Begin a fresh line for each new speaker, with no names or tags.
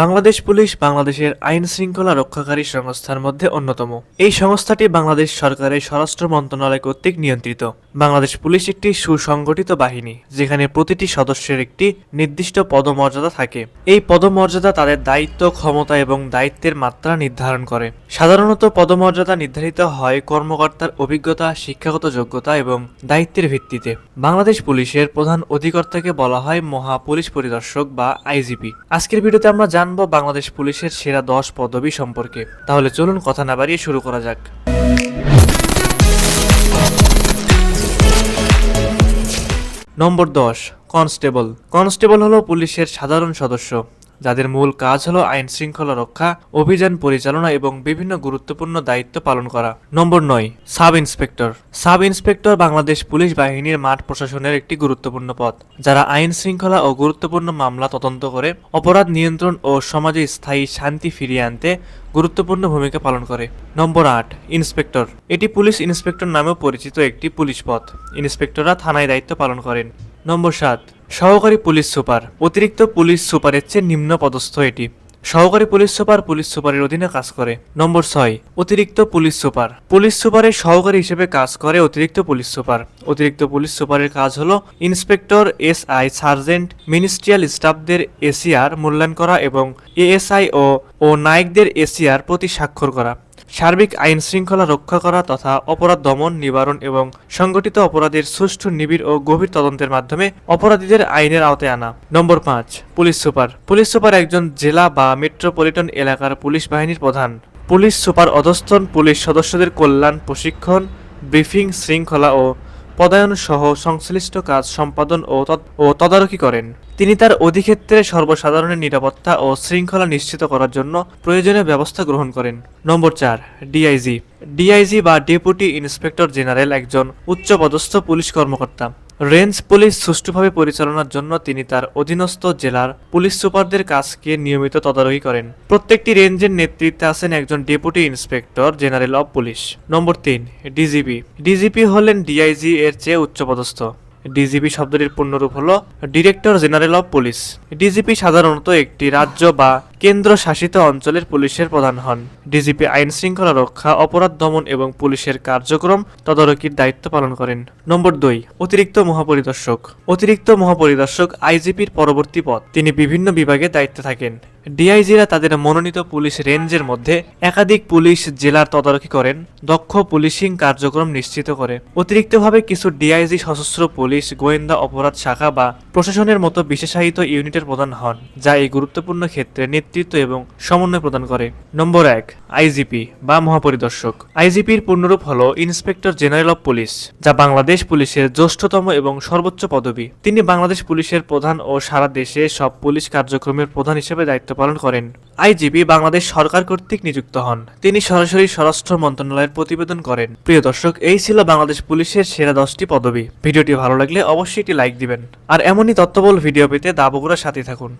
Bangladesh police বাংলাদেশের আইন শৃঙ্খলা রক্ষাকারী সংস্থার মধ্যে অন্যতম। এই সংস্থাটি বাংলাদেশ সরকারের স্বরাষ্ট্র মন্ত্রণালয় কর্তৃক নিয়ন্ত্রিত। বাংলাদেশ পুলিশ একটি সুসংগঠিত বাহিনী, যেখানে প্রতিটি সদস্যের একটি নির্দিষ্ট পদমর্যাদা থাকে। এই পদমর্যাদা তাদের দায়িত্ব, ক্ষমতা এবং দায়িত্বের মাত্রা নির্ধারণ করে। সাধারণত পদমর্যাদা নির্ধারিত হয় কর্মকর্তার অভিজ্ঞতা, শিক্ষাগত যোগ্যতা এবং দায়িত্বের ভিত্তিতে। বাংলাদেশ পুলিশের প্রধান অধিকর্তাকে বলা হয় মহা পুলিশ পরিদর্শক বা আইজিপি। আজকের ভিডিওতে আমরা জানব বাংলাদেশ পুলিশের সেরা দশ পদবি সম্পর্কে। তাহলে চলুন কথা না বাড়িয়ে শুরু করা যাক। নম্বর দশ, কনস্টেবল। কনস্টেবল হলো পুলিশের সাধারণ সদস্য। যাদের মূল কাজ হলো আইন শৃঙ্খলা রক্ষা, অভিযান পরিচালনা এবং বিভিন্ন গুরুত্বপূর্ণ দায়িত্ব পালন করা। নম্বর নয়, sub inspector. Sub inspector Bangladesh police বাহিনীর মাঠ প্রশাসনের একটি গুরুত্বপূর্ণ পদ, যারা আইন শৃঙ্খলা ও গুরুত্বপূর্ণ মামলা তদন্ত করে অপরাধ নিয়ন্ত্রণ ও সমাজে স্থায়ী শান্তি ফিরিয়ে আনতে গুরুত্বপূর্ণ ভূমিকা পালন করে। নম্বর আট, ইন্সপেক্টর। এটি পুলিশ ইন্সপেক্টর নামেও পরিচিত একটি পুলিশ পদ। ইন্সপেক্টররা থানায় দায়িত্ব পালন করেন। নম্বর সাত সহকারী পুলিশ সুপার, অতিরিক্ত পুলিশ সুপারের চেয়ে নিম্ন পদস্থ এটি। সহকারী পুলিশ সুপার পুলিশ সুপারের অধীনে কাজ করে। নম্বর ছয়, অতিরিক্ত পুলিশ সুপার। পুলিশ সুপারের সহকারী হিসেবে কাজ করে অতিরিক্ত পুলিশ সুপার। অতিরিক্ত পুলিশ সুপারের কাজ হলো inspector S I sergeant, ministerial স্টাফদের এসিআর মূল্যায়ন করা এবং এএসআই ও ও নায়কদের এসিআর প্রতি স্বাক্ষর করা। সার্বিক আইন শৃঙ্খলা রক্ষা করা তথা অপরাধ দমন, নিবারণ এবং সংগঠিত অপরাধের সুষ্ঠু, নিবিড় ও গভীর তদন্তের মাধ্যমে অপরাধীদের আইনের আওতায় আনা। নম্বর পাঁচ, পুলিশ সুপার। পুলিশ সুপার একজন জেলা বা মেট্রোপলিটন এলাকার পুলিশ বাহিনীর প্রধান। পুলিশ সুপার অধস্থন পুলিশ সদস্যদের কল্যাণ, প্রশিক্ষণ, ব্রিফিং, শৃঙ্খলা ও পদায়ন সহ সংশ্লিষ্ট কাজ সম্পাদন ও তদ- ও তদারকি করেন। তিনি তার অধিক্ষেত্রে সর্বসাধারণের নিরাপত্তা ও শৃঙ্খলা নিশ্চিত করার জন্য প্রয়োজনীয় ব্যবস্থা গ্রহণ করেন। নম্বর চার ডিআইজি ডিআইজি বা ডেপুটি ইন্সপেক্টর জেনারেল একজন উচ্চপদস্থ পুলিশ কর্মকর্তা। রেঞ্জ পুলিশ সুষ্ঠুভাবে পরিচালনার জন্য তিনি তার অধীনস্থ জেলার পুলিশ সুপারদের কাজকে নিয়মিত তদারকি করেন। প্রত্যেকটি রেঞ্জের নেতৃত্বে আছেন একজন deputy inspector general of police নম্বর তিন ডিজিপি ডিজিপি হলেন ডিআইজি এর চেয়ে উচ্চপদস্থ। ডিজিপি শব্দটির পূর্ণরূপ হল director general of police DGP সাধারণত একটি রাজ্য বা কেন্দ্র শাসিত অঞ্চলের পুলিশের প্রধান হন। ডিজিপি আইন শৃঙ্খলা রক্ষা, অপরাধ দমন এবং পুলিশের কার্যক্রম তদারকির দায়িত্ব পালন করেন। নম্বর দুই, অতিরিক্ত মহাপরিদর্শক। অতিরিক্ত মহাপরিদর্শক আইজিপির পরবর্তী পদ। তিনি বিভিন্ন বিভাগে দায়িত্বে থাকেন। ডিআইজিরা তাদের মনোনীত পুলিশ রেঞ্জের মধ্যে একাধিক পুলিশ জেলার তদারকি করেন, দক্ষ পুলিশিং কার্যক্রম নিশ্চিত করে। অতিরিক্তভাবে কিছু ডিআইজি সশস্ত্র পুলিশ, গোয়েন্দা অপরাধ শাখা বা প্রশাসনের মতো বিশেষায়িত ইউনিটের প্রধান হন, যা এই গুরুত্বপূর্ণ ক্ষেত্রে নেতৃত্ব এবং সমন্বয় প্রদান করে। নম্বর এক, আইজিপি বা মহাপরিদর্শক। আইজিপির পূর্ণরূপ হল ইন্সপেক্টর জেনারেল অফ পুলিশ, যা বাংলাদেশ পুলিশের জ্যেষ্ঠতম এবং সর্বোচ্চ পদবি। তিনি বাংলাদেশ পুলিশের প্রধান ও সারা দেশে সব পুলিশ কার্যক্রমের প্রধান হিসেবে দায়িত্ব পালন করেন। আইজিপি বাংলাদেশ সরকার কর্তৃক নিযুক্ত হন। তিনি সরাসরি স্বরাষ্ট্র মন্ত্রণালয়ের প্রতিবেদন করেন। প্রিয় দর্শক, এই ছিল বাংলাদেশ পুলিশের সেরা দশটি পদবি। ভিডিওটি ভালো লাগলে অবশ্যই একটি লাইক দিবেন। আর এমনই তথ্যবল ভিডিও পেতে দাবগুড়ার সাথে থাকুন।